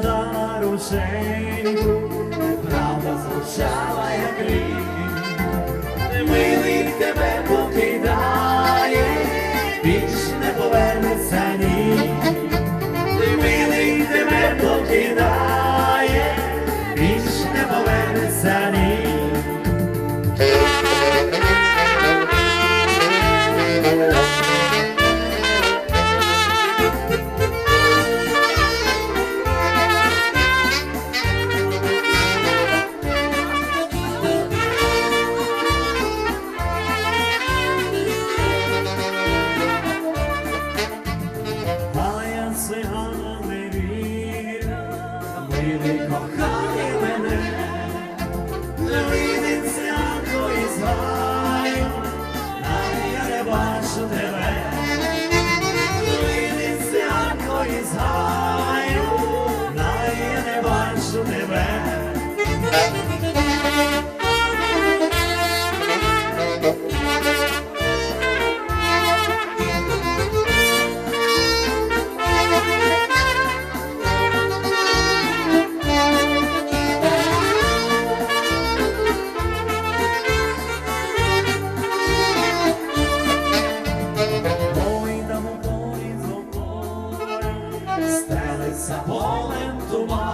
вода рушеньку, правда звучала, як рік, милий тебе покидає, більш не повернеться ні, милий тебе покидає, більш не повернеться ні. Не кохай мене, видиться твої знаю, навіть я не бачу тебе, видиться твої знаю, навіть я не бачу тебе. wall and the wall.